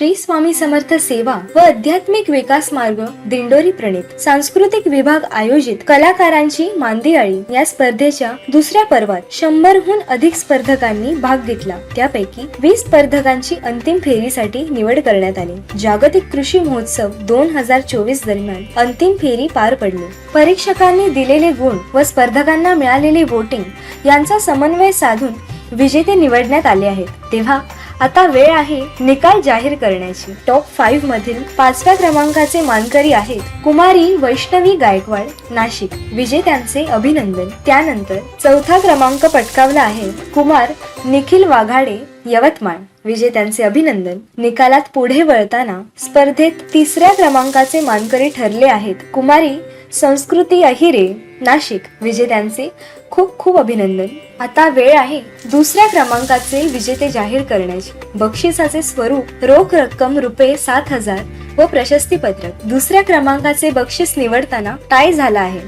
श्री स्वामी समर्थ सेवा व आध्यात्मिक विकास मार्ग दिंडोरी प्रणित. सांस्कृतिक विभाग आयोजित कलाकारांची मांदियाळी या स्पर्धेच्या दुसऱ्या पर्वात शंभरहून अधिक स्पर्धकांनी भाग घेतला. त्यापैकी वीस स्पर्धकांची अंतिम फेरीसाठी निवड करण्यात आली. जागतिक कृषी महोत्सव दोन हजार चोवीस दरम्यान अंतिम फेरी पार पडली. परीक्षकांनी दिलेले गुण व स्पर्धकांना मिळालेले वोटिंग यांचा समन्वय साधून विजेते निवडण्यात आले आहेत. तेव्हा आता वेळ आहे निकाल जाहीर करण्याची. टॉप फाईव्ह मधील पाचव्या क्रमांकाचे मानकरी आहेत कुमारी वैष्णवी गायकवाड नाशिक. विजेत्यांचे अभिनंदन. त्यानंतर चौथा क्रमांक पटकावला आहे कुमार निखिल वाघाडे यवतमाळ. विजेत्यांचे अभिनंदन. निकालात पुढे वळताना स्पर्धेत तिसऱ्या क्रमांकाचे मानकरी ठरले आहेत कुमारी संस्कृती अहिरे नाशिक. विजेत्यांचे खूप खूप अभिनंदन. आता वेळ आहे दुसऱ्या क्रमांकाचे विजेते जाहीर करण्याची. बक्षिसाचे स्वरूप रोख रक्कम रुपये सात हजार व प्रशस्तीपत्रक. दुसऱ्या क्रमांकाचे बक्षीस निवडताना टाय झाला आहे.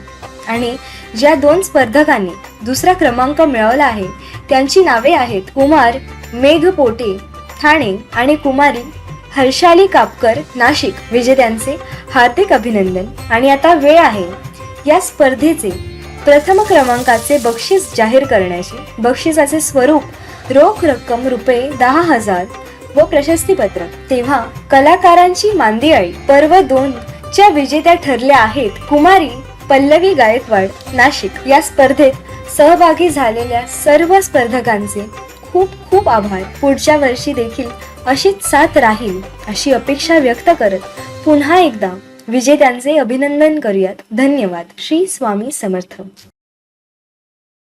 आणि ज्या दोन स्पर्धकांनी दुसरा क्रमांक मिळवला आहे त्यांची नावे आहेत कुमार मेघ पोटे ठाणे आणि कुमारी हर्षाली कापकर नाशिक. विजेत्यांचे हार्दिक अभिनंदन. आणि आता वेळ आहे या स्पर्धेचे प्रथम क्रमांकाचे बक्षीस जाहीर करण्याचे. बक्षिसाचे स्वरूप रोख रक्कम रुपये दहा हजार व प्रशस्तीपत्रक तेव्हा कलाकारांची मांदियाळी पर्व दोन च्या विजेत्या ठरल्या आहेत कुमारी पल्लवी गायकवाड नाशिक. या स्पर्धेत सहभागी झालेल्या सर्व स्पर्धकांचे खूप खूप आभार. पुढच्या वर्षी देखील अशीच साथ राहील अशी अपेक्षा व्यक्त करत पुन्हा एकदा विजेत्यांचे अभिनंदन करूयात. धन्यवाद. श्री स्वामी समर्थ.